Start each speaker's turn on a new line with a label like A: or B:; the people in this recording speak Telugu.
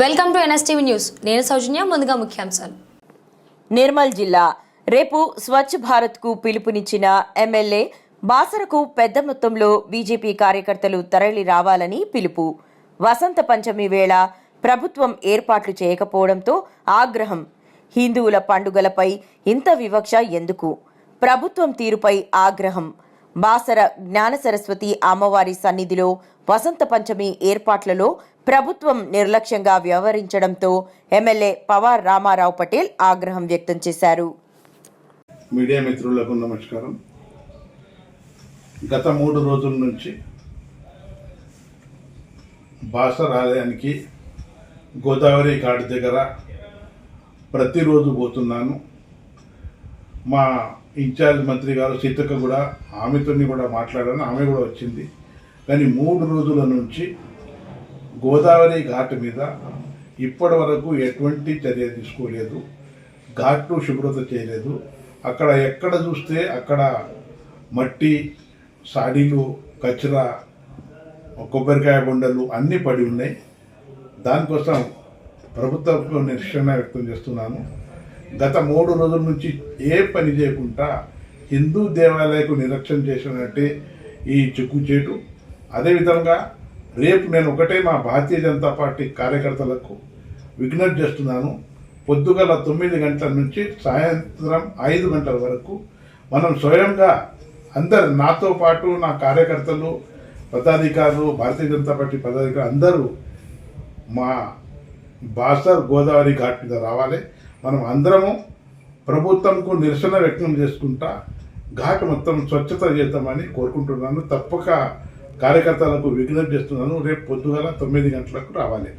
A: Welcome to NSTV news. నేను సౌజన్య ముందుగా ముఖ్యాంశాలు.
B: నిర్మల్ జిల్లా రేపు స్వచ్ఛ భారత్కు పిలుపునిచ్చిన ఎమ్మెల్యే బాసరకు పెద్ద మొత్తంలో బీజేపీ కార్యకర్తలు తరలి రావాలని పిలుపు. వసంత పంచమి వేళ ప్రభుత్వం ఏర్పాట్లు చేయకపోవడంతో ఆగ్రహం. హిందువుల పండుగలపై ఇంత వివక్ష ఎందుకు? ప్రభుత్వం తీరుపై ఆగ్రహం. బాసర జ్ఞాన సరస్వతి అమ్మవారి సన్నిధిలో వసంత పంచమి ఏర్పాట్లలో ప్రభుత్వం నిర్లక్ష్యంగా వ్యవహరించడంతో ఎమ్మెల్యే పవార్ రామారావు పటేల్ ఆగ్రహం వ్యక్తం చేశారు.
C: మీడియా మిత్రులకు నమస్కారం. గత మూడు రోజుల నుంచి బాసర్ ఆలయానికి గోదావరి ఘాట్ దగ్గర ప్రతిరోజు పోతున్నాను. మా ఇన్ఛార్జ్ మంత్రి గారు సీతక్క కూడా ఆమెతోని కూడా మాట్లాడాను ఆమె కూడా వచ్చింది. కానీ మూడు రోజుల నుంచి గోదావరి ఘాట్ మీద ఇప్పటి వరకు ఎటువంటి చర్య తీసుకోలేదు. ఘాట్లు శుభ్రత చేయలేదు. అక్కడ ఎక్కడ చూస్తే అక్కడ మట్టి సాడీలు కచరా కొబ్బరికాయ బొండలు అన్నీ పడి ఉన్నాయి. దానికోసం ప్రభుత్వం నిరసన వ్యక్తం చేస్తున్నాను గత మూడు రోజుల నుంచి ఏ పని చేయకుండా హిందూ దేవాలయకు నిరక్షణ చేసినట్టే ఈ చెక్కుచేటు అదేవిధంగా రేపు నేను ఒకటే మా భారతీయ జనతా పార్టీ కార్యకర్తలకు విజ్ఞప్తి చేస్తున్నాను. పొద్దుగల తొమ్మిది గంటల నుంచి సాయంత్రం ఐదు గంటల వరకు మనం స్వయంగా అందరు నాతో పాటు నా కార్యకర్తలు పదాధికారులు భారతీయ జనతా పార్టీ పదాధికారులు అందరూ మా బాసర్ గోదావరి ఘాట్ మీద రావాలి. మనం అందరము ప్రభుత్వంకు నిరసన వ్యక్తం చేసుకుంటా ఘాట్ మొత్తం స్వచ్ఛత చేద్దామని కోరుకుంటున్నాను. తప్పక కార్యకర్తలకు విజ్ఞప్తి చేస్తున్నాను. రేపు పొద్దుగల తొమ్మిది గంటలకు రావాలి.